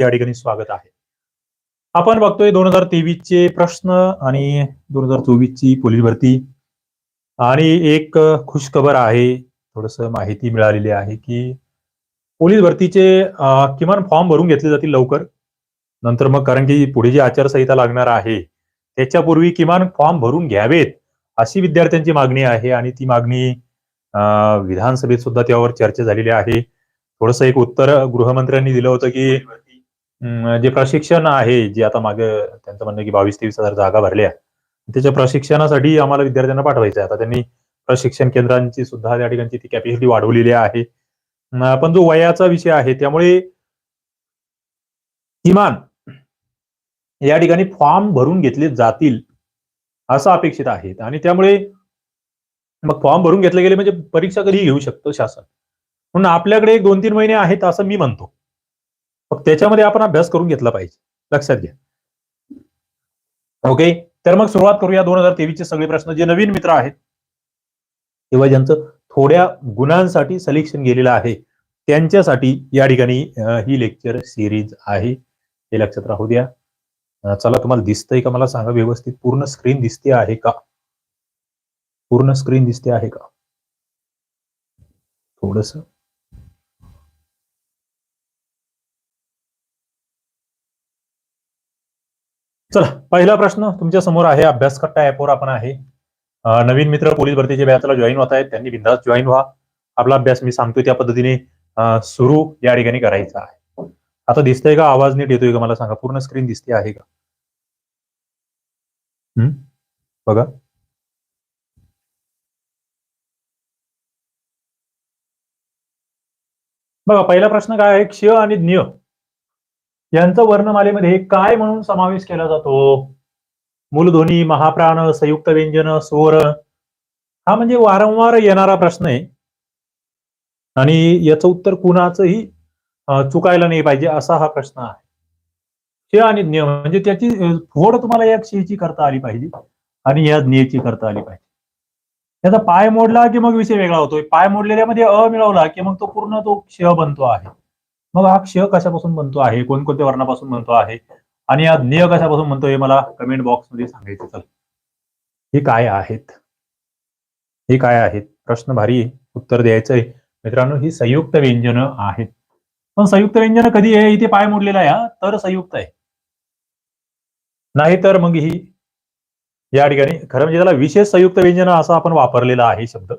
या ठिकाणी स्वागत आहे. आपण बघतोय दोन हजार तेवीस चे प्रश्न आणि दोन हजार चोवीस ची पोलीस भरती. आणि एक खुशखबर आहे थोडस माहिती मिळालेली आहे की पोलीस भरतीचे किमान फॉर्म भरून घेतले जातील लवकर. नंतर मग कारण की पुढे जी आचारसंहिता लागणार आहे त्याच्यापूर्वी किमान फॉर्म भरून घ्यावेत अशी विद्यार्थ्यांची मागणी आहे आणि ती मागणी विधानसभेत सुद्धा त्यावर चर्चा झालेली आहे. थोडस एक उत्तर गृहमंत्र्यांनी दिलं होतं की जे प्रशिक्षण आहे जे आता मागे त्यांचं म्हणणं की बावीस तेवीस हजार जागा भरल्या त्याच्या प्रशिक्षणासाठी आम्हाला विद्यार्थ्यांना पाठवायचं आहे. आता त्यांनी प्रशिक्षण केंद्रांची सुद्धा त्या ठिकाणची ती कॅपॅसिटी वाढवलेली आहे. पण जो वयाचा विषय आहे त्यामुळे किमान या ठिकाणी फॉर्म भरून घेतले जातील असं अपेक्षित आहे. आणि त्यामुळे मग फॉर्म भरून घेतले गेले म्हणजे परीक्षा कधी घेऊ शकतो शासन. म्हणून आपल्याकडे एक दोन तीन महिने आहेत असं मी म्हणतो. मग त्याच्यामध्ये आपण अभ्यास करून घेतला पाहिजे. लक्षात घ्या. ओके तर मग सुरुवात करूया दोन हजार तेवीसचे सगळे प्रश्न. जे नवीन मित्र आहेत किंवा ज्यांचं थोड्या गुणांसाठी सलेक्शन गेलेलं आहे त्यांच्यासाठी या ठिकाणी ही लेक्चर सिरीज आहे. हे लक्षात राहू द्या. चला तुम्हाला दिसतंय का? मला सांगा व्यवस्थित. पूर्ण स्क्रीन दिसते आहे का? पूर्ण स्क्रीन दिसते आहे का? थोडस. चला पहिला प्रश्न तुमच्यासमोर आहे अभ्यास कट्टा ऍपवर आपण आहे. नवीन मित्र पोलीस भरतीच्या बॅचला जॉईन होत आहेत त्यांनी बिंदास जॉईन व्हा. आपला अभ्यास मी सांगतोय त्या पद्धतीने सुरू या ठिकाणी करायचा आहे. आता दिसतंय का? आवाज नीट येतोय का? मला सांगा पूर्ण स्क्रीन दिसते आहे का? हम्म बघा. बघा पहिला प्रश्न काय आहे? क्ष आणि ज्ञ. यांचा वर्णमालेमध्ये काय म्हणून समावेश केला जातो? मूलध्वनी महाप्राण संयुक्त व्यंजन स्वर. हा म्हणजे वारंवार येणारा प्रश्न आहे. आणि याचं उत्तर कुणाचंही चुकायला नाही पाहिजे असा हा प्रश्न आहे. क्ष आणि ज्ञ म्हणजे त्याची फोड तुम्हाला या क्षयची करता आली पाहिजे आणि या ज्ञेची करता आली पाहिजे. त्याचा पाय मोडला की मग विषय वेगळा होतोय. पाय मोडलेल्यामध्ये अ मिळवला की मग तो पूर्ण तो क्षय बनतो आहे. मग हा क्ष कशापासून बनतो आहे? कोणकोणत्या वर्णापासून बनतो आहे? आणि या ज्ञ कशापासून म्हणतो हे मला कमेंट बॉक्समध्ये सांगायचं चल. हे काय आहेत? हे काय आहेत? प्रश्न भारी आहे उत्तर द्यायचं आहे. मित्रांनो ही संयुक्त व्यंजन आहेत. पण संयुक्त व्यंजन कधी आहे? इथे पाय मोडलेला आहे हा, तर संयुक्त आहे. नाही तर मग ही या ठिकाणी खरं म्हणजे त्याला विशेष संयुक्त व्यंजन असा आपण वापरलेला आहे शब्द.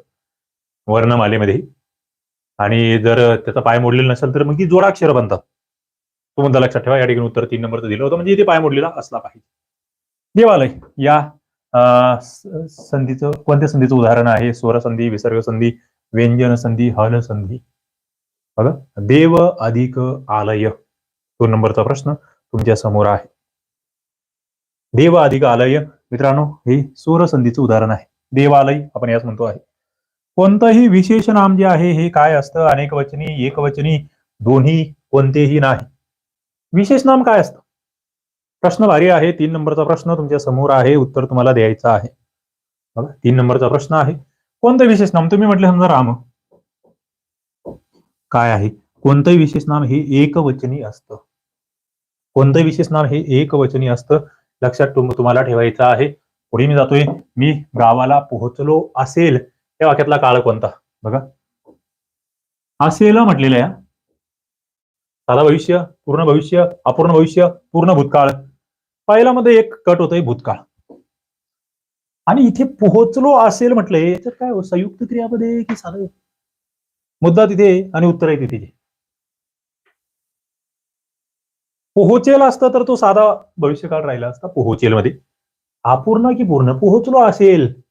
वर्णमालेमध्ये. आणि जर त्याचा पाय मोडलेला नसेल तर मग ती जोडाक्षर बनतात तो मुद्दा लक्षात ठेवा या ठिकाणी उत्तर तीन नंबरचं दिलं होतं. म्हणजे इथे पाय मोडलेला असला पाहिजे. देवालय या संधीचं कोणत्या संधीचं उदाहरण आहे? स्वर संधी विसर्ग संधी व्यंजन संधी हल संधी? बघा देव अधिक आलय. दोन नंबरचा प्रश्न तुमच्यासमोर आहे. देव अधिक आलय मित्रांनो हे स्वर संधीचं उदाहरण आहे. देवालय आपण याच म्हणतो आहे. कोणतंही विशेष नाम जे आहे हे काय असतं? अनेक वचनी एकवचनी दोन्ही कोणतेही नाही. विशेष नाम काय असतं? प्रश्न भारी आहे. तीन नंबरचा प्रश्न तुमच्यासमोर आहे. उत्तर तुम्हाला द्यायचं आहे. बघा तीन नंबरचा प्रश्न आहे. कोणतं विशेष नाम तुम्ही म्हटले समजा राम. काय आहे? कोणतंही विशेष नाम हे एकवचनी असतं. कोणतंही विशेष नाम हे एकवचनी असतं. लक्षात तुम्हाला ठेवायचं आहे. पुढे मी जातोय. मी गावाला पोहोचलो असेल त्या वाक्यातला काळ कोणता? बघा. असेल म्हटलेलं आहे हा. साधा भविष्य पूर्ण भविष्य अपूर्ण भविष्य पूर्ण भूतकाळ. पहिला मध्ये एक कट होतोय भूतकाळ. आणि इथे पोहोचलो असेल म्हटलंय याच्यात काय हो, संयुक्त क्रियापदे की साधं मुद्दा तिथे आणि उत्तर आहे तिथे. पोहोचेल असतं तर तो साधा भविष्यकाळ राहिला असता पोहोचेल मध्ये अपूर्ण की पूर्ण? पोहोचलो असेल.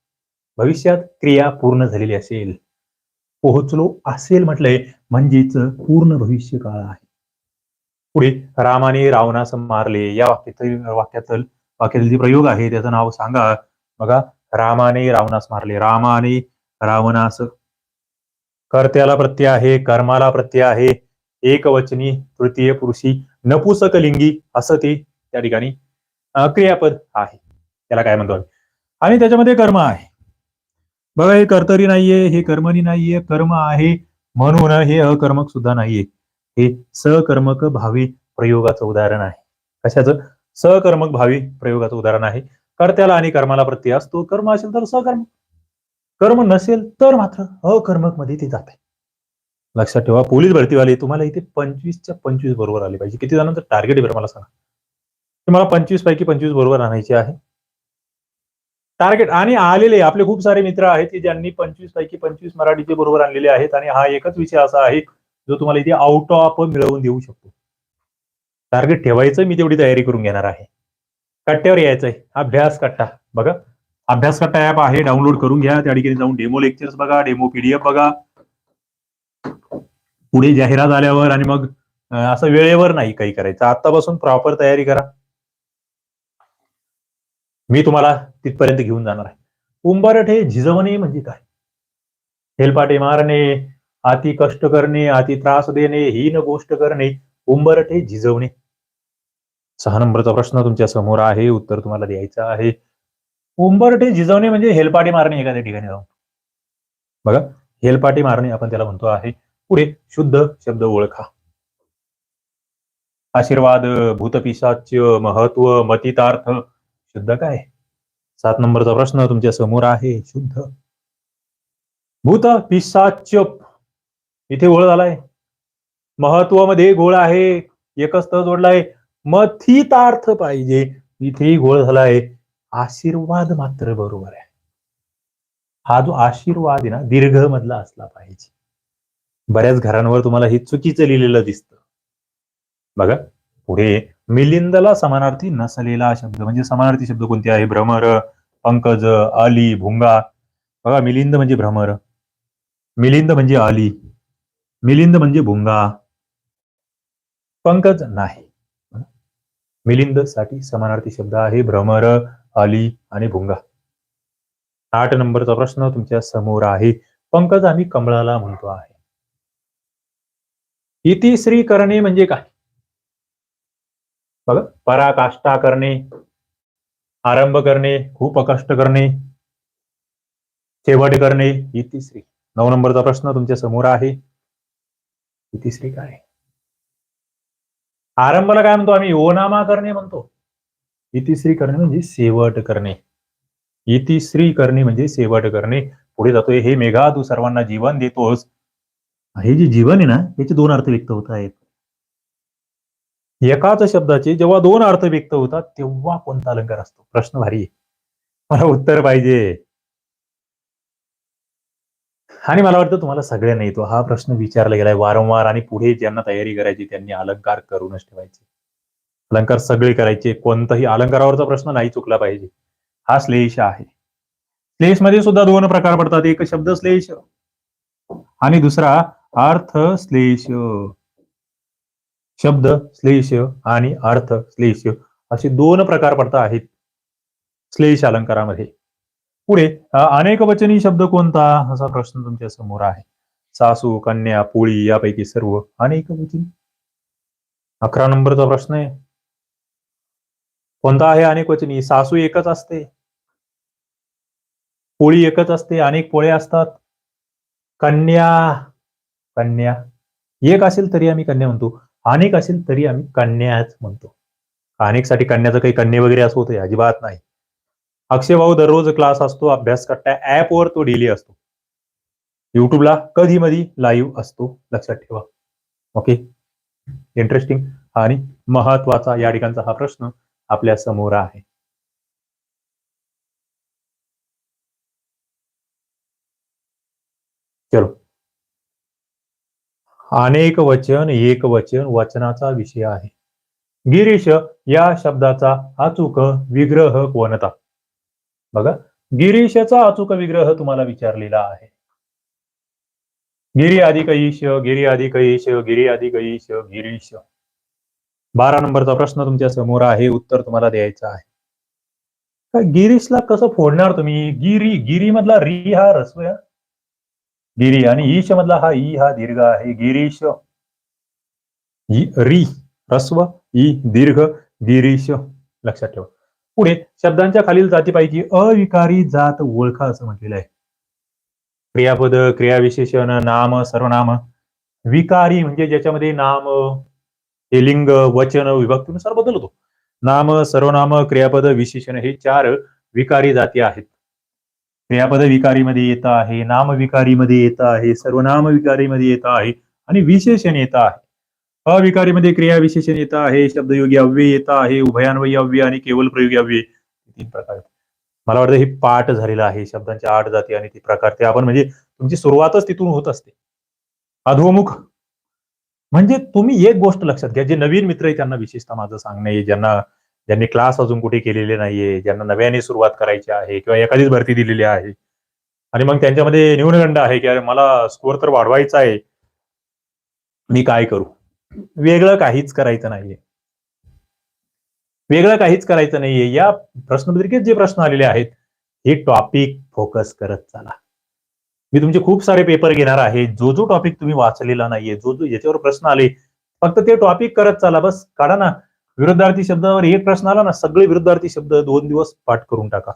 भविष्यात क्रिया पूर्ण झालेली असेल पोहोचलो असेल म्हटलंय म्हणजेच पूर्ण भविष्य काळ आहे. पुढे रामाने रावणास मारले. या वाक्यातील वाक्यातील वाक्यातील जे प्रयोग आहे त्याचं नाव सांगा. बघा रामाने रावणास मारले. रामाने रावणास कर्त्याला प्रत्यय आहे कर्माला प्रत्यय आहे. एकवचनी तृतीय पुरुषी नपुसकलिंगी असं ते त्या ठिकाणी क्रियापद आहे. त्याला काय म्हणतो आम्ही. आणि त्याच्यामध्ये कर्म आहे. बघा हे कर्तरी नाहीये हे कर्मणी नाहीये कर्म आहे म्हणून हे अकर्मक सुद्धा नाहीये. हे सकर्मक भावी प्रयोगाचं उदाहरण आहे. कशाचं? सकर्मक भावी प्रयोगाचं उदाहरण आहे. कर्त्याला आणि कर्माला प्रत्यय असतो. कर्म असेल तर सकर्म. कर्म नसेल तर मात्र अकर्मकमध्ये ते जाते. लक्षात ठेवा पोलीस भरतीवाले तुम्हाला इथे पंचवीसच्या पंचवीस बरोबर आले पाहिजे. किती जणांचं? टार्गेट आहे बरं मला सांगा. तुम्हाला मला पंचवीस पैकी पंचवीस बरोबर आणायचे आहे. टार्गेट आणि आलेले आपले खूप सारे मित्र आहेत की ज्यांनी पंचवीस पैकी पंचवीस मराठीचे बरोबर आणलेले आहेत आणि हा एकच विषय असा आहे जो तुम्हाला इथे आउट ऑफ मिळवून देऊ शकतो. टार्गेट ठेवायचं मी तेवढी तयारी करून घेणार आहे. कट्ट्यावर यायचंय. अभ्यास कट्टा. बघा. अभ्यास कट्टा ऍप आहे डाउनलोड करून घ्या. त्या ठिकाणी जाऊन डेमो लेक्चर्स बघा डेमो पीडीएफ बघा. पुढे जाहिरात आल्यावर आणि मग असं वेळेवर नाही काही करायचं. आतापासून प्रॉपर तयारी करा. मी तुम्हाला तिथपर्यंत घेऊन जाणार आहे. हे झिजवणे म्हणजे काय? हेलपाटे मारणे अति कष्ट करणे अति त्रास देणे हीन गोष्ट करणे उंबरठे झिजवणे. सहा नंबरचा प्रश्न तुमच्यासमोर आहे उत्तर तुम्हाला द्यायचं आहे. उंबरठे झिजवणे म्हणजे हेलपाटे मारणे एखाद्या ठिकाणी जाऊन. बघा हेलपाटे मारणे आपण त्याला म्हणतो आहे. पुढे शुद्ध शब्द ओळखा. आशीर्वाद भूतपिशाच महत्त्व मतितार्थ शुद्ध काय? सात नंबरचा प्रश्न तुमच्यासमोर आहे शुद्ध. भूत पिशाच्य इथे गोळ झालाय. महत्वामध्ये गोळ आहे एकच त जोडलाय. मथितार्थ पाहिजे. इथेही गोळ झालाय. आशीर्वाद मात्र बरोबर आहे. हा जो आशीर्वाद आहे ना दीर्घ मधला असला पाहिजे. बऱ्याच घरांवर तुम्हाला हे चुकीचं लिहिलेलं दिसतं. बघा पुढे मिलिंदला समानार्थी नसलेला शब्द. म्हणजे समानार्थी शब्द कोणते आहे? भ्रमर पंकज आली भुंगा. बघा मिलिंद म्हणजे भ्रमर. मिलिंद म्हणजे आली. मिलिंद म्हणजे भुंगा. पंकज नाही. मिलिंदसाठी समानार्थी शब्द आहे भ्रमर आली आणि भुंगा. आठ नंबरचा प्रश्न तुमच्यासमोर आहे. पंकज आम्ही कमळाला म्हणतो आहे. इतिश्री करणे म्हणजे काय? बघा पराकाष्ठा करणे आरंभ करणे खूप कष्ट करणे शेवट करणे इतिश्री नऊ नंबरचा प्रश्न तुमच्यासमोर आहे. इतिश्री काय? आरंभाला काय म्हणतो आम्ही? ओनामा करणे म्हणतो. इतिश्री करणे म्हणजे शेवट करणे. इतिश्री करणे म्हणजे शेवट करणे. पुढे जातोय हे मेघा तू सर्वांना जीवन देतोस. हे जे जीवन आहे ना याचे दोन अर्थ व्यक्त होत आहेत. एकाच शब्दाचे जेव्हा दोन अर्थ व्यक्त होतात तेव्हा कोणता अलंकार असतो? प्रश्न भारी आहे. मला उत्तर पाहिजे. आणि मला वाटतं तुम्हाला सगळ्यांना येतो. हा प्रश्न विचारला गेलाय. वारंवार आणि पुढे ज्यांना तयारी करायची त्यांनी अलंकार करूनच ठेवायचे. अलंकार सगळे करायचे. कोणताही अलंकारावरचा प्रश्न नाही चुकला पाहिजे. हा श्लेष आहे. श्लेषमध्ये सुद्धा दोन प्रकार पडतात. एक शब्द श्लेष आणि दुसरा अर्थ श्लेष. शब्द श्लेष आणि अर्थ श्लेष असे दोन प्रकार पडता आहेत श्लेष अलंकारामध्ये. पुढे अनेक वचनी शब्द कोणता? असा प्रश्न तुमच्यासमोर आहे. सासू कन्या पोळी यापैकी सर्व अनेक वचनी. अकरा नंबरचा प्रश्न आहे. कोणता आहे अनेक वचनी? सासू एकच असते. पोळी एकच असते. अनेक पोळे असतात. कन्या कन्या एक असेल तरी आम्ही कन्या म्हणतो. अनेक असेल तरी आम्ही कन्याच म्हणतो. अनेकसाठी कन्याचं काही कन्या वगैरे असं होतं अजिबात नाही. अक्षय भाऊ दररोज क्लास असतो अभ्यास करता ऍपवर तो डेली असतो. युट्यूबला कधी मधी लाईव्ह असतो लक्षात ठेवा. ओके इंटरेस्टिंग आणि महत्त्वाचा या ठिकाणचा हा प्रश्न आपल्यासमोर आहे. चलो. अनेक वचन एक वचन वचनाचा विषय आहे. गिरीश या शब्दाचा अचूक विग्रह कोणता बघा गिरीशचा अचूक विग्रह तुम्हाला विचारलेला आहे. गिरी अधिक ईश गिरी अधिक ईश गिरी अधिक ईश गिरीश. बारा नंबरचा प्रश्न तुमच्यासमोर आहे उत्तर तुम्हाला द्यायचं आहे. गिरीशला कसं फोडणार तुम्ही? गिरी गिरी मधला री हा रस्व गिरी आणि ईश मधला हा ई हा दीर्घ आहे. गिरीश री रस्व ई दीर्घ गिरीश. लक्षात ठेवा. पुढे शब्दांच्या खालील जातीपैकी अविकारी जात ओळखा असं म्हटलेलं आहे. क्रियापद क्रियाविशेषण नाम सर्वनाम. विकारी म्हणजे ज्याच्यामध्ये नाम हे लिंग वचन विभक्तीनुसार बदलतो. नाम सर्वनाम क्रियापद विशेषण हे चार विकारी जाती आहेत. क्रियापद विकारीमध्ये येत आहे नाम विकारीमध्ये येत आहे सर्वनाम विकारीमध्ये येत आहे आणि विशेषण येत आहे. अविकारीमध्ये क्रिया विशेषण येत आहे शब्दयोगी अव्यय येत आहे उभयान्वयी अव्यय आणि केवळ प्रयोगी अव्यय. तीन प्रकार मला वाटतं हे पाठ झालेलं आहे शब्दांच्या आठ जाती आणि ती प्रकार. ते आपण म्हणजे तुमची सुरुवातच तिथून होत असते. अधोमुख. म्हणजे तुम्ही एक गोष्ट लक्षात घ्या जे नवीन मित्र आहे त्यांना विशेषतः माझं सांगणं आहे ज्यांना ज्यांनी क्लास अजून कुठे केलेले नाहीये ज्यांना नव्याने सुरुवात करायची आहे किंवा एखादीच भरती दिलेली आहे. आणि मग त्यांच्यामध्ये न्यूनगंड आहे की अरे मला स्कोअर तर वाढवायचा आहे. मी काय करू? वेगळं काहीच करायचं नाहीये. वेगळं काहीच करायचं नाहीये. या प्रश्नपत्रिकेत जे प्रश्न आलेले आहेत हे टॉपिक फोकस करत चला. मी तुमचे खूप सारे पेपर घेणार आहे. जो जो टॉपिक तुम्ही वाचलेला नाहीये जो जो याच्यावर प्रश्न आले फक्त ते टॉपिक करत चला. बस काढा ना. विरुद्धार्थी शब्दावर एक प्रश्न आला ना सगळे विरुद्धार्थी शब्द दोन दिवस पाठ करून टाका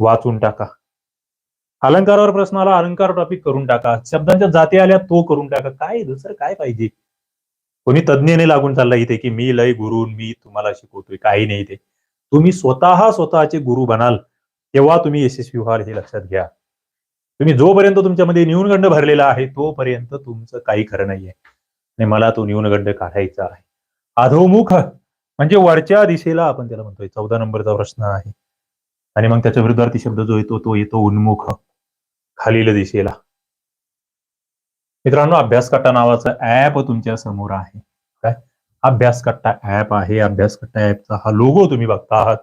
वाचून टाका. अलंकारावर प्रश्न आला अलंकार टॉपिक करून टाका शब्दांच्या जाती आल्या तो करून टाका. काय दुसरं काय पाहिजे? कोणी तज्ज्ञने लागून चालला इथे की मी लय गुरु मी तुम्हाला शिकवतोय काही नाही ते तुम्ही स्वतः स्वतःचे गुरु बनाल तेव्हा तुम्ही यशस्वी व्हाल हे लक्षात घ्या. तुम्ही जोपर्यंत तुमच्यामध्ये न्यूनगंड भरलेला आहे तोपर्यंत तुमचं काही खरं नाहीये. आणि मला तो न्यूनगंड काढायचा आहे. अधोमुख म्हणजे वरच्या दिशेला आपण त्याला म्हणतोय. चौदा नंबरचा प्रश्न आहे. आणि मग त्याच्या विरुद्धार्थी शब्द जो येतो तो येतो उन्मुख. खालील दिशेला. मित्रांनो अभ्यासकट्टा नावाचं ऍप तुमच्यासमोर आहे. काय? अभ्यासकट्टा ऍप आहे. अभ्यासकट्टा ऍपचा हा लोगो तुम्ही बघता आहात.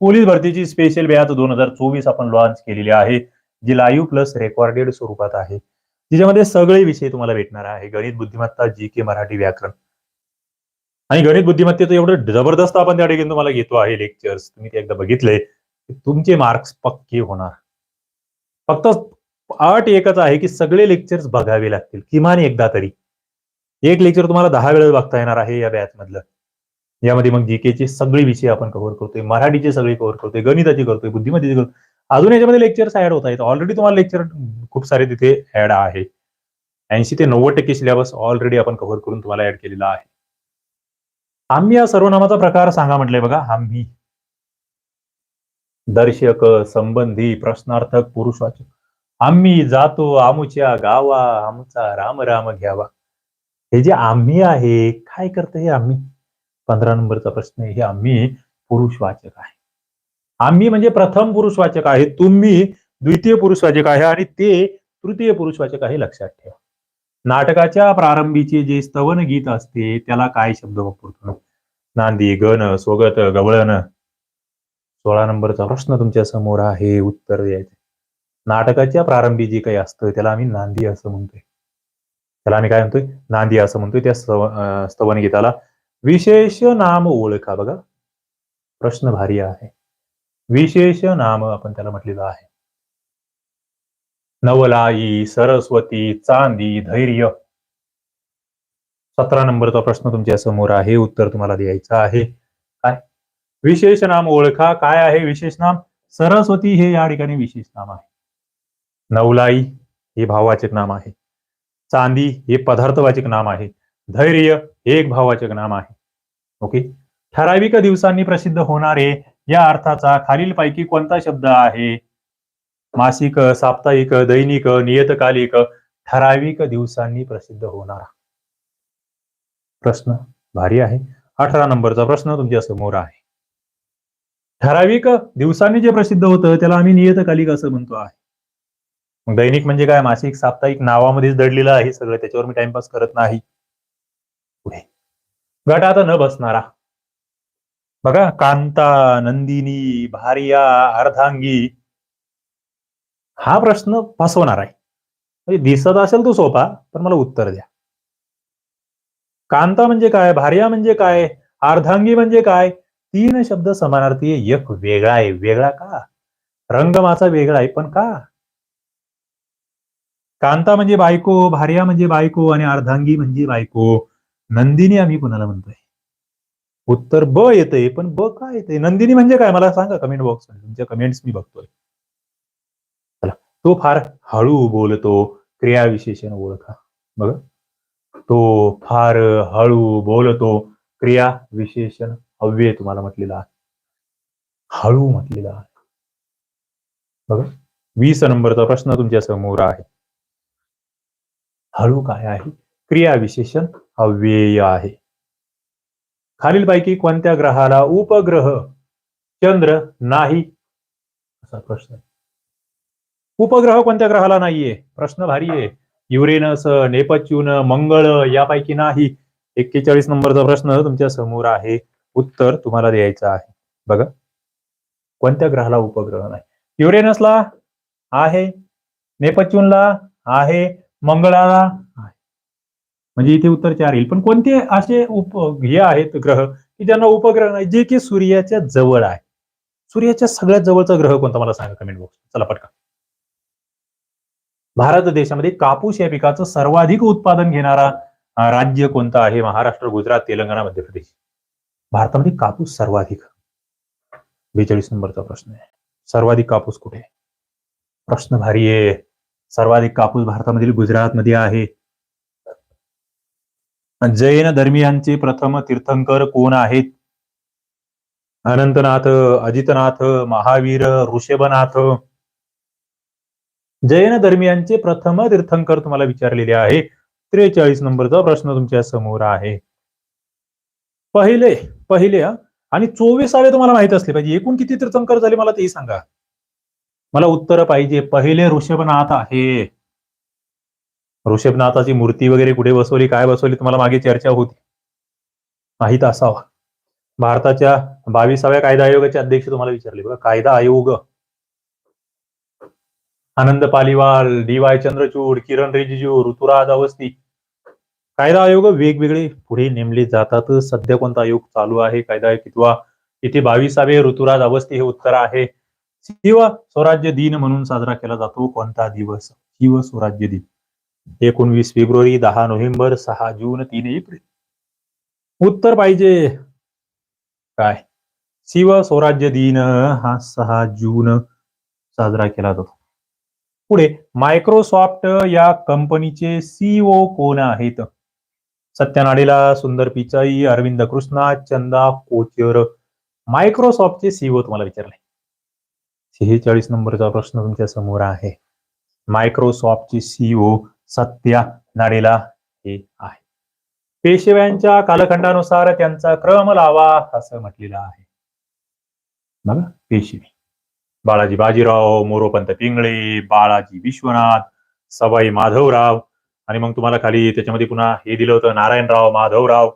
पोलीस भरतीची स्पेशल बॅच दोन हजार चोवीस आपण लॉन्च केलेली आहे. जी लाईव्ह प्लस रेकॉर्डेड स्वरूपात आहे. तिच्यामध्ये सगळे विषय तुम्हाला भेटणार आहे. गणित बुद्धिमत्ता जी के मराठी व्याकरण. आणि गणित बुद्धिमत्तेचं एवढं जबरदस्त आपण त्या ठिकाणी तुम्हाला घेतो आहे लेक्चर्स तुम्ही ते एकदा बघितले तुमचे मार्क्स पक्के होणार. फक्त अट एकच आहे की सगळे लेक्चर्स बघावे लागतील किमान एकदा तरी. एक लेक्चर तुम्हाला दहा वेळेस बघता येणार आहे या बॅच मधलं. यामध्ये मग जीकेचे सगळे विषय आपण कव्हर करतोय मराठीचे सगळे कव्हर करतोय गणिताची करतोय बुद्धिमत्तेची करतोय. अजून याच्यामध्ये लेक्चर्स ऍड होत आहेत. ऑलरेडी तुम्हाला लेक्चर खूप सारे तिथे ऍड आहे. ऐंशी ते नव्वद टक्के सिलेबस ऑलरेडी आपण कव्हर करून तुम्हाला ऍड केलेला आहे. आम्ही या सर्वनामाचा प्रकार सांगा म्हटले बघा आम्ही. दर्शक संबंधी प्रश्नार्थक पुरुषवाचक. आम्ही जातो आमुच्या गावा आमचा राम राम घ्यावा. हे जे आम्ही आहे काय करतं हे आम्ही? पंधरा नंबरचा प्रश्न आहे हे आम्ही पुरुषवाचक आहे. आम्ही म्हणजे प्रथम पुरुषवाचक आहे तुम्ही द्वितीय पुरुषवाचक आहे आणि ते तृतीय पुरुषवाचक आहे लक्षात ठेवा. नाटकाच्या प्रारंभीचे जे स्तवन गीत असते त्याला काय शब्द वापरतो? नांदी गण स्वगत गवळण. सोळा नंबरचा प्रश्न तुमच्यासमोर आहे उत्तर द्यायचं. नाटकाच्या प्रारंभी जे काही असतं त्याला आम्ही नांदी असं म्हणतोय. त्याला आम्ही काय म्हणतोय? नांदी असं म्हणतोय त्या स्तवन गीताला. विशेष नाम ओळखा बघा. प्रश्न भारी आहे. विशेष नाम आपण त्याला म्हटलेलं आहे. नवलाई सरस्वती चांदी धैर्य. सतरा नंबरचा प्रश्न तुमच्यासमोर आहे. उत्तर तुम्हाला द्यायचं आहे. काय? विशेष नाम ओळखा. काय आहे विशेष नाम? सरस्वती हे या ठिकाणी विशेष नाम आहे. नवलाई हे भाववाचक नाम आहे. चांदी हे पदार्थवाचक नाम आहे. धैर्य हे एक भाववाचक नाम आहे. ओके? ठराविक दिवसांनी प्रसिद्ध होणारे या अर्थाचा खालीलपैकी कोणता शब्द आहे? मासिक साप्ताहिक दैनिक नियतकालिक ठराविक दिवसांनी प्रसिद्ध होणारा प्रश्न भारी आहे. अठरा नंबरचा प्रश्न तुमच्यासमोर आहे. ठराविक दिवसांनी जे प्रसिद्ध होतं त्याला आम्ही नियतकालिक असं म्हणतो आहे. दैनिक म्हणजे काय? मासिक साप्ताहिक नावामध्येच दडलेलं आहे सगळं त्याच्यावर मी टाइमपास करत नाही. पुढे. गटात न बसणारा. बघा कांता नंदिनी भारिया अर्धांगी हा प्रश्न फसवणार आहे. म्हणजे दिसत असेल तो सोपा पण मला उत्तर द्या. कांता म्हणजे काय? भार्या म्हणजे काय? अर्धांगी म्हणजे काय? तीन शब्द समानार्थी आहे. एक वेगळा आहे. वेगळा का? रंगमाचा वेगळा आहे पण का? कांता म्हणजे बायको भार्या म्हणजे बायको आणि अर्धांगी म्हणजे बायको. नंदिनी आम्ही कुणाला म्हणतोय? उत्तर ब येतंय पण ब काय येतंय? नंदिनी म्हणजे काय? मला सांगा कमेंट बॉक्समध्ये. तुमच्या कमेंट्स मी बघतोय. तो फार हळू बोलतो क्रियाविशेषण ओळखा. बघा. तो फार हळू बोलतो क्रिया विशेषण अव्यय तुम्हाला म्हटलेलं आहे. हळू म्हटलेलं आहे. बघा. वीस नंबरचा प्रश्न तुमच्यासमोर आहे. हळू काय आहे? क्रिया विशेषण अव्यय आहे. खालीलपैकी कोणत्या ग्रहाला उपग्रह चंद्र नाही? असा प्रश्न आहे. उपग्रह कोणत्या ग्रहाला नाहीये? प्रश्न भारी आहे. युरेनस नेपच्यून मंगळ यापैकी नाही. एक्केचाळीस नंबरचा प्रश्न तुमच्यासमोर आहे. उत्तर तुम्हाला द्यायचं आहे. बघा. कोणत्या ग्रहाला उपग्रह नाही? युरेनसला आहे. नेपच्यूनला आहे. मंगळाला आहे. म्हणजे इथे उत्तर चार येईल. पण कोणते असे उप हे आहेत ग्रह की ज्यांना उपग्रह नाही? जे की सूर्याच्या जवळ आहे. सूर्याच्या सगळ्यात जवळचा ग्रह कोणता? मला सांगा कमेंट बॉक्स चला पटका भारत देशामध्ये कापूस या पिकाचं सर्वाधिक उत्पादन घेणारा राज्य कोणतं आहे? महाराष्ट्र गुजरात तेलंगणा मध्य प्रदेश. भारतामध्ये कापूस सर्वाधिक. बेचाळीस नंबरचा प्रश्न आहे. सर्वाधिक कापूस कुठे? आहे? प्रश्न भारी आहे. सर्वाधिक कापूस भारतामधील गुजरातमध्ये आहे. जैन धर्मियांचे प्रथम तीर्थंकर कोण आहेत? अनंतनाथ अजितनाथ महावीर ऋषभनाथ जैन धर्मियांचे प्रथम तीर्थंकर तुम्हाला विचारलेले आहे. त्रेचाळीस नंबरचा प्रश्न तुमच्यासमोर आहे. पहिले पहिले आणि चोवीसावे तुम्हाला माहीत असले पाहिजे. एकूण किती तीर्थंकर झाले मला तेही सांगा. मला उत्तर पाहिजे. पहिले ऋषभनाथ आहे. ऋषभनाथाची मूर्ती वगैरे कुठे बसवली काय बसवली तुम्हाला मागे चर्चा होती. माहीत असावा. भारताच्या बावीसाव्या कायदा आयोगाचे अध्यक्ष तुम्हाला विचारले. बघा कायदा आयोग. Anand Paliwal D Y Chandrachud Kiran Rijiju Rituraj Awasthi. कायदा आयोग वेगवेगळे पुढे नेमले जातात. सध्या कोणता आयोग चालू आहे कायदा आयोग कितवा इथे बावीसावे ऋतुराज अवस्थी हे उत्तर आहे. शिव स्वराज्य दिन म्हणून साजरा केला जातो. कोणता दिवस? शिव स्वराज्य दिन. एकोणवीस फेब्रुवारी दहा नोव्हेंबर सहा जून तीन एप्रिल. उत्तर पाहिजे. काय? शिव स्वराज्य दिन हा सहा जून साजरा केला जातो. पुढे मायक्रोसॉफ्ट या कंपनीचे सीईओ कोण आहेत? सत्यानाडेला सुंदर पिचाई अरविंद कृष्णा चंदा कोचर. मायक्रोसॉफ्टचे सीईओ तुम्हाला विचारले. सेहेचाळीस नंबरचा प्रश्न तुमच्यासमोर आहे. मायक्रोसॉफ्टचे सीईओ सत्या नाडेला हे आहे. पेशव्यांच्या कालखंडानुसार त्यांचा क्रम लावा असं म्हटलेलं आहे. बघा पेशवे. बाळाजी बाजीराव मोरोपंत पिंगळे बाळाजी विश्वनाथ सवाई माधवराव. आणि मग तुम्हाला खाली त्याच्यामध्ये पुन्हा हे दिलं होतं नारायणराव माधवराव.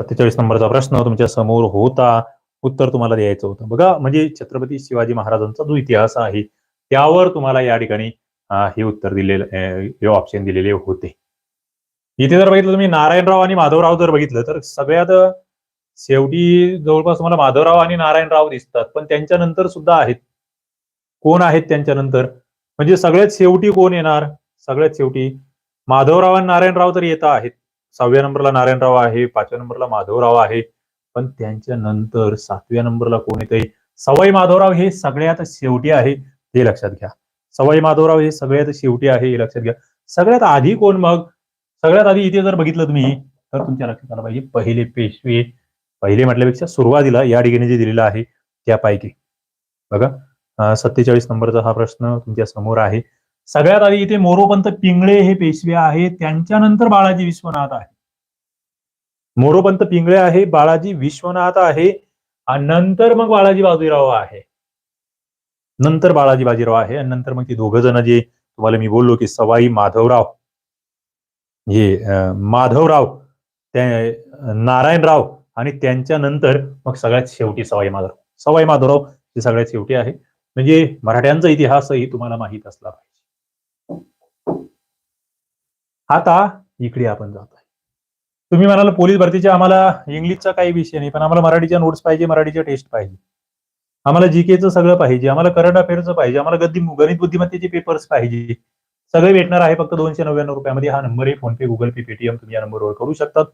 सत्तेचाळीस नंबरचा प्रश्न तुमच्यासमोर होता. उत्तर तुम्हाला द्यायचं होतं. बघा म्हणजे छत्रपती शिवाजी महाराजांचा जो इतिहास आहे त्यावर तुम्हाला या ठिकाणी हे उत्तर दिलेलं हे ऑप्शन दिलेले होते. इथे जर बघितलं तुम्ही नारायणराव आणि माधवराव जर बघितलं तर सगळ्यात शेवटी जवळपास तुम्हाला माधवराव आणि नारायणराव दिसतात पण त्यांच्या नंतर सुद्धा आहेत. कोण आहेत त्यांच्या नंतर म्हणजे सगळ्यात शेवटी कोण येणार? सगळ्यात शेवटी माधवराव आणि नारायणराव तर येत आहेत. सहाव्या नंबरला नारायणराव आहे पाचव्या नंबरला माधवराव आहे पण त्यांच्या नंतर सातव्या नंबरला कोण येतंय? सवाई माधवराव हे सगळ्यात शेवटी आहे हे लक्षात घ्या. सवाई माधवराव हे सगळ्यात शेवटी आहे हे लक्षात घ्या. सगळ्यात आधी कोण मग? सगळ्यात आधी इथे जर बघितलं तुम्ही तर तुमच्या लक्षात आलं पाहिजे पहिले पेशवे पहिले म्हटल्यापेक्षा सुरुवातीला या ठिकाणी जे दिलेलं आहे त्यापैकी. बघा सत्तेचाळीस नंबरचा हा प्रश्न तुमच्यासमोर आहे. सगळ्यात आधी इथे मोरोपंत पिंगळे हे पेशवे आहे त्यांच्यानंतर बाळाजी विश्वनाथ आहे. मोरोपंत पिंगळे आहे बाळाजी विश्वनाथ आहे आणि नंतर मग बाळाजी बाजीराव आहे. नंतर बाळाजी बाजीराव आहे आणि नंतर मग ते दोघ जण जे तुम्हाला मी बोललो की सवाई माधवराव. हे माधवराव त्या नारायणराव आणि त्यांच्या नंतर मग सगळ्यात शेवटी सवाई माधवराव सवाई माधवराव हे सगळ्यात शेवटी आहे. म्हणजे मराठ्यांचा इतिहासही तुम्हाला माहीत असला पाहिजे. आता इकडे आपण जात आहे. तुम्ही म्हणाल पोलीस भरतीच्या आम्हाला इंग्लिशचा काही विषय नाही पण आम्हाला मराठीच्या नोट्स पाहिजे मराठीच्या टेस्ट पाहिजे. आम्हाला जीकेचं सगळं पाहिजे आम्हाला करंट अफेअरचं पाहिजे आम्हाला गद्दी गणित बुद्धिमत्तेचे पेपर्स पाहिजे. सगळे भेटणार आहे फक्त दोनशे नव्याण्णव रुपयामध्ये. हा नंबर आहे फोनपे गुगल पे पेटीएम तुम्ही या नंबरवर करू शकतात.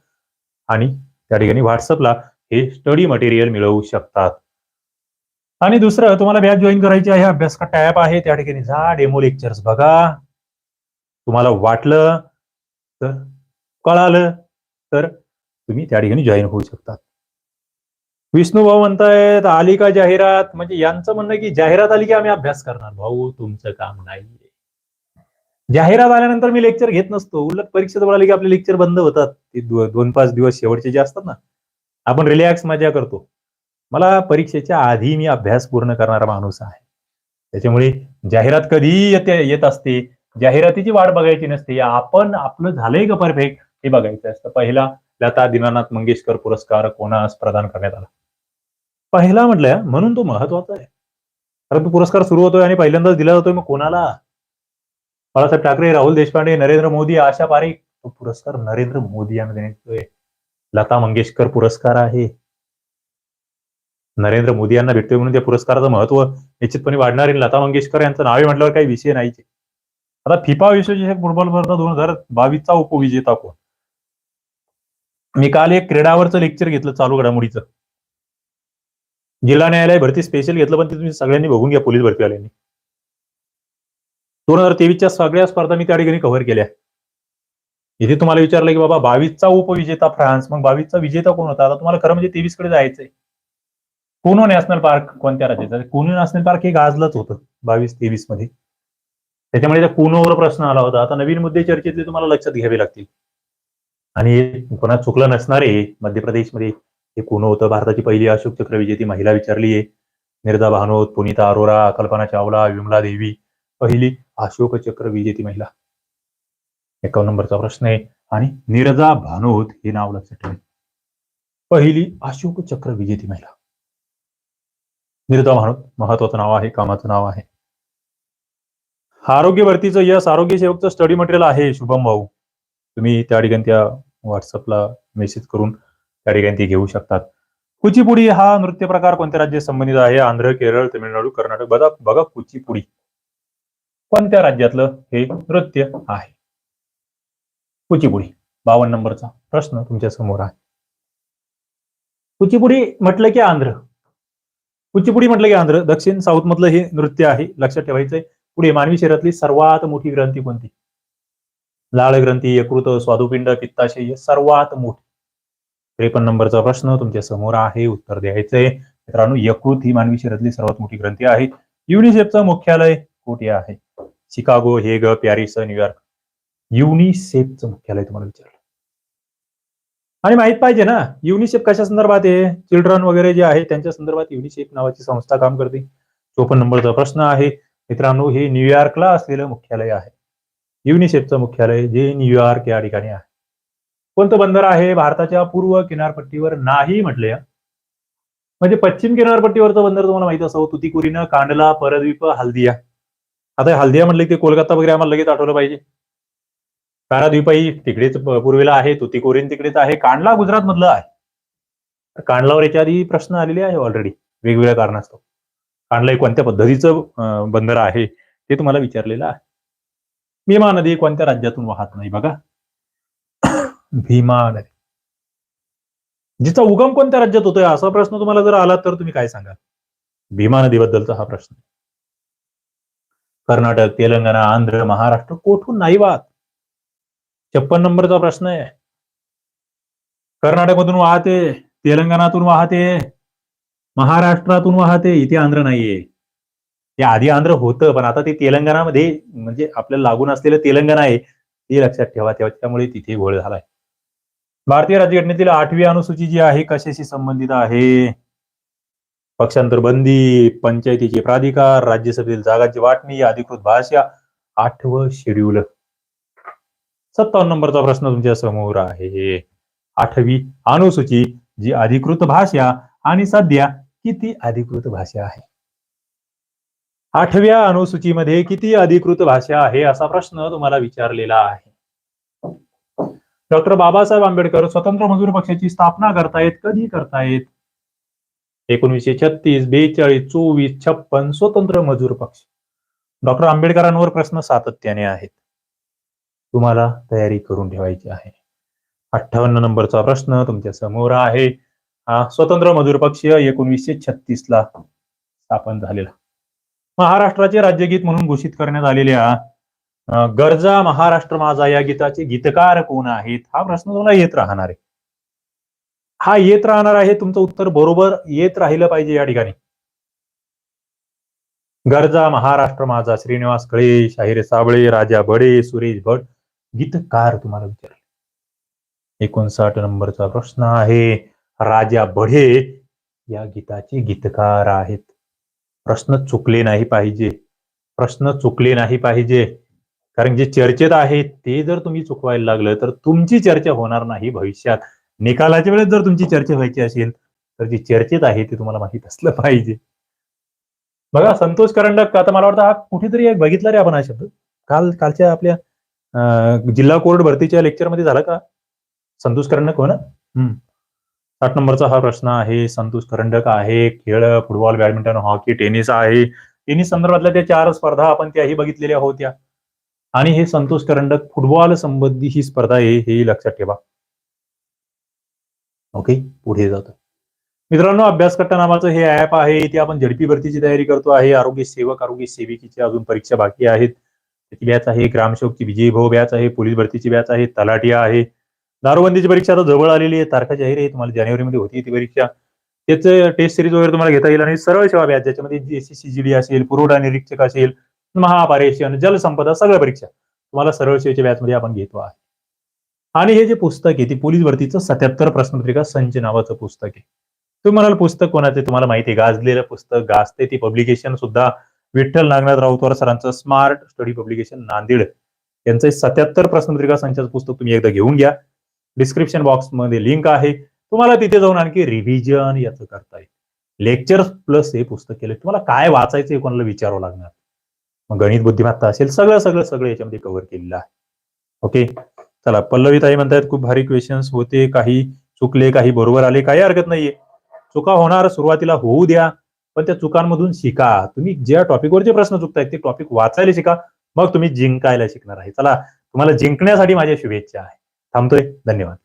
आणि त्या ठिकाणी व्हॉट्सअपला हे स्टडी मटेरियल मिळवू शकतात. आणि दुसरं तुम्हाला बॅच जॉईन करायची आहे अभ्यास का टॅप आहे त्या ठिकाणी जा डेमो लेक्चर्स बघा. तुम्हाला वाटलं तर कळालं तर तुम्ही त्या ठिकाणी जॉईन होऊ शकतात. विष्णू भाऊ म्हणतायत आली का जाहिरात म्हणजे यांचं म्हणणं की जाहिरात आली की आम्ही अभ्यास करणार. भाऊ तुमचं काम नाही. जाहिरात आल्यानंतर मी लेक्चर घेत नसतो. उलट परीक्षा जवळ आली की आपले लेक्चर बंद होतात. ते दोन पाच दिवस शेवटचे जे असतात ना आपण रिलॅक्स मजा करतो. मला परीक्षेच्या आधी मी अभ्यास पूर्ण करणारा माणूस आहे. त्याच्यामुळे जाहिरात कधी येते येत असते? जाहिरातीची वाट बघायची नसते. आपण आपलं झालंय का परफेक्ट हे बघायचं असतं. पहिला लता दीनानाथ मंगेशकर पुरस्कार कोणास प्रदान करण्यात आला? पहिला म्हटलं म्हणून तो महत्त्वाचा आहे. कारण तो पुरस्कार सुरू होतोय आणि पहिल्यांदाच दिला जातोय मग कोणाला? बाळासाहेब ठाकरे राहुल देशपांडे नरेंद्र मोदी आशा पारेख तो पुरस्कार नरेंद्र मोदी यांना देण्यात येतोय. लता मंगेशकर पुरस्कार आहे. नरेंद्र मोदी यांना भेटतोय म्हणून त्या पुरस्काराचं महत्त्व निश्चितपणे वाढणार आहे. लता मंगेशकर यांचं नावे म्हटल्यावर काही विषय नाही आता फिफा विश्वचषक फुटबॉल स्पर्धा दोन हजार बावीसचा उपविजेता कोण? मी काल एक क्रीडावरचं लेक्चर घेतलं चालू घडामोडीचं. जिल्हा न्यायालय भरती स्पेशल घेतलं पण ते तुम्ही सगळ्यांनी बघून घ्या पोलीस भरतीवाल्यांनी दोन हजार तेवीसच्या सगळ्या स्पर्धा मी त्या ठिकाणी कव्हर केल्या. इथे तुम्हाला विचारलं की बाबा बावीसचा उपविजेता फ्रान्स मग बावीसचा विजेता कोण होता? आता तुम्हाला खरं म्हणजे तेवीसकडे जायचंय. कुनो नॅशनल पार्क कोणत्या राज्याचा? कुनो नॅशनल पार्क हे गाजलंच होतं बावीस तेवीसमध्ये त्याच्यामुळे त्या कुनोवर प्रश्न आला होता? आता नवीन मुद्दे चर्चेतले तुम्हाला लक्षात घ्यावे लागतील. आणि कोणा चुकलं नसणार मध्य प्रदेशमध्ये हे कुनो होतं? भारताची पहिली अशोक चक्र विजेती महिला विचारली आहे निर्दा भानोत पुनिता अरोरा कल्पना चावला विमला देवी पहिली अशोक चक्र विजेती महिला. एकावन्न नंबरचा प्रश्न आहे. आणि नीरजा भानोत हे नाव लक्षात ठेवा. पहिली अशोक चक्र विजेती महिला. नीरजा भानोत महत्वाचं नाव आहे कामाचं नाव आहे. आरोग्य भरतीचं यस आरोग्य सेवकचं स्टडी मटेरियल आहे शुभम भाऊ. तुम्ही त्या ठिकाणी त्या व्हॉट्सअपला मेसेज करून त्या ठिकाणी ते घेऊ शकतात. कुचीपुडी हा नृत्य प्रकार कोणत्या राज्यात संबंधित आहे? आंध्र केरळ तमिळनाडू कर्नाटक. बघा बघा कुचीपुडी. कोणत्या राज्यातलं हे नृत्य आहे? कुचीपुडी बावन्न नंबरचा प्रश्न तुमच्यासमोर आहे. कुचीपुडी म्हटलं की आंध्र. कुचीपुडी म्हटलं की आंध्र. दक्षिण साऊथ मधलं हे नृत्य आहे लक्षात ठेवायचंय. पुढे मानवी शरीरातली सर्वात मोठी ग्रंथी कोणती? लाळ ग्रंथी यकृत स्वादुपिंड पित्ताशय सर्वात मोठी. त्रेपन्न नंबरचा प्रश्न तुमच्यासमोर आहे उत्तर द्यायचंय. मित्रांनो यकृत ही मानवी शरीरातली सर्वात मोठी ग्रंथी आहे. युनिसेफचं मुख्यालय कुठे आहे? Chicago Hague Paris New York युनिसेफचं मुख्यालय तुम्हाला विचारलं. आणि माहीत पाहिजे ना युनिसेफ कशा संदर्भात आहे? चिल्ड्रन वगैरे जे आहे त्यांच्या संदर्भात युनिसेफ नावाची संस्था काम करते. चोपन्न नंबरचा प्रश्न आहे. मित्रांनो हे न्यूयॉर्कला असलेलं मुख्यालय आहे. युनिसेफचं मुख्यालय जे न्यूयॉर्क या ठिकाणी आहे. कोणतं बंदर आहे? भारताच्या पूर्व किनारपट्टीवर नाही म्हटले. म्हणजे पश्चिम किनारपट्टीवरचं बंदर तुम्हाला माहीत असावं. तुतीकुरीनं कांडला परद्वीप हल्दिया. आता हल्दिया म्हटलं की कोलकाता वगैरे आम्हाला लगेच आठवलं पाहिजे. पाराद्वीपही तिकडेच पूर्वेला आहे तुतीकोरीन तिकडेच आहे कांडला गुजरात मधलं आहे. कांडलावर याच्या आधी प्रश्न आलेले आहे ऑलरेडी वेगवेगळ्या कारणास्तव. कांडला हे कोणत्या पद्धतीचं बंदर आहे ते तुम्हाला विचारलेलं आहे. भीमा नदी कोणत्या राज्यातून वाहत नाही बघा. भीमा नदी. जिचा उगम कोणत्या राज्यात होतोय असा प्रश्न तुम्हाला जर आला तर तुम्ही काय सांगाल? भीमा नदीबद्दलचा हा प्रश्न. कर्नाटक तेलंगणा आंध्र महाराष्ट्र कोठून नाही वाहत? छप्पन नंबरचा प्रश्न आहे. कर्नाटकमधून वाहते तेलंगणातून वाहते महाराष्ट्रातून वाहते इथे आंध्र नाहीये. ते आधी आंध्र होतं पण आता ते तेलंगणामध्ये म्हणजे आपल्याला लागून असलेलं तेलंगणा आहे ते लक्षात ठेवा तेव्हा त्यामुळे तिथे घोळ झालाय. भारतीय राज्यघटनेतील आठवी अनुसूची जी आहे कशाशी संबंधित आहे? पक्षांतर बंदी पंचायतीचे प्राधिकार राज्यसभेतील जागांची वाटणी अधिकृत भाषा आठवं शेड्यूल सत्तावन्न नंबरचा प्रश्न तुमच्यासमोर आहे. आठवी अनुसूची जी अधिकृत भाषा आणि सध्या किती अधिकृत भाषा आहे? आठव्या अनुसूचीमध्ये किती अधिकृत भाषा आहे असा प्रश्न तुम्हाला विचारलेला आहे. डॉक्टर बाबासाहेब आंबेडकर स्वतंत्र मजूर पक्षाची स्थापना करतायत कधी करतायत? एकोणीसशे छत्तीस बेचाळीस चोवीस छप्पन स्वतंत्र मजूर पक्ष. डॉक्टर आंबेडकरांवर प्रश्न सातत्याने आहेत. तुम्हाला तयारी करून ठेवायची आहे. अठ्ठावन्न नंबरचा प्रश्न तुमच्यासमोर आहे. हा स्वतंत्र मजूर पक्ष एकोणीसशे छत्तीस ला स्थापन झालेला. महाराष्ट्राचे राज्यगीत म्हणून घोषित करण्यात आलेल्या गरजा महाराष्ट्र माझा या गीताचे गीतकार कोण आहेत? हा प्रश्न तुम्हाला येत राहणार आहे. हा येत राहणार आहे तुमचं उत्तर बरोबर येत राहिलं पाहिजे या ठिकाणी. गरजा महाराष्ट्र माझा श्रीनिवास कळे शाहीर साबळे राजा बडे सुरेश भट गीतकार तुम्हाला विचारले. एकोणसाठ नंबरचा प्रश्न आहे राजा बढे या गीताचे गीतकार आहेत. प्रश्न चुकले नाही पाहिजे. प्रश्न चुकले नाही पाहिजे. कारण जे चर्चेत आहे ते जर तुम्ही चुकवायला लागलं तर तुमची चर्चा होणार नाही भविष्यात. निकालाच्या वेळेस जर तुमची चर्चा व्हायची असेल तर जी चर्चेत आहे ते तुम्हाला माहीत असलं पाहिजे. बघा संतोष करंडक आता मला वाटतं हा कुठेतरी एक बघितला रे आपण हा शब्द. काल कालच्या आपल्या जिल्हा कोर्ट भरतीच्या लेक्चरमध्ये झाला का? संतोष करंडक हो ना? हम्म. साठ नंबरचा हा प्रश्न आहे संतोष करंडक आहे खेळ फुटबॉल बॅडमिंटन हॉकी टेनिस आहे. टेनिस संदर्भातल्या त्या चार स्पर्धा आपण त्याही बघितलेल्या होत्या. आणि हे संतोष करंडक फुटबॉल संबंधी ही स्पर्धा आहे हे लक्षात ठेवा. ओके पुढे जातो. मित्रांनो अभ्यास कट्टा नावाचं हे ऍप आहे. इथे आपण झडपी भरतीची तयारी करतो आहे. आरोग्य सेवक आरोग्य सेविकेची अजून परीक्षा बाकी आहेत. त्याची बॅच आहे. ग्रामसेवकची विजयी भाऊ बॅच आहे. पोलीस भरतीची बॅच आहे. तलाटिया आहे. दारूबंदीची परीक्षा आता जवळ आलेली आहे. तारखा जाहीर आहे. तुम्हाला जानेवारीमध्ये होती ती परीक्षा. त्याचं टेस्ट सिरीज वगैरे तुम्हाला घेता येईल आणि सरळ सेवा बॅच ज्याच्यामध्ये जीएससी जी असेल पुरवठा निरीक्षक असेल महापारेषण जलसंपदा सगळ्या परीक्षा तुम्हाला सरळ सेवेच्या बॅचमध्ये आपण घेतो आहे. आणि हे जे पुस्तक आहे ते पोलीस भरतीचं सत्याहत्तर प्रश्नपत्रिका संच नावाचं पुस्तक आहे. तुम्ही म्हणाल पुस्तक कोणाचे तुम्हाला माहिती आहे गाजलेलं पुस्तक गाजते ती पब्लिकेशन सुद्धा विठ्ठल नागनाथ राऊतवार सरांचं स्मार्ट स्टडी पब्लिकेशन नांदेड. यांचं सत्याहत्तर प्रश्नपत्रिका संचाचं पुस्तक तुम्ही एकदा घेऊन घ्या. डिस्क्रिप्शन बॉक्समध्ये लिंक आहे. तुम्हाला तिथे जाऊन आणखी रिव्हिजन याचं करता येईल. लेक्चर प्लस हे पुस्तक केलं. तुम्हाला काय वाचायचं हे कोणाला विचारावं लागणार? मग गणित बुद्धिमत्ता असेल सगळं सगळं सगळं याच्यामध्ये कव्हर केलेलं आहे. ओके चला पल्लवी ताई म्हणतायत खूप भारी क्वेश्चन्स होते काही चुकले काही बरोबर आले काही हरकत नाहीये. चुका होणार सुरुवातीला होऊ द्या पण त्या चुकांमधून शिका. तुम्ही ज्या टॉपिकवरचे प्रश्न चुकतायत ते टॉपिक वाचायला शिका मग तुम्ही जिंकायला शिकणार आहे. चला तुम्हाला जिंकण्यासाठी माझ्या शुभेच्छा आहे. थांबतोय धन्यवाद.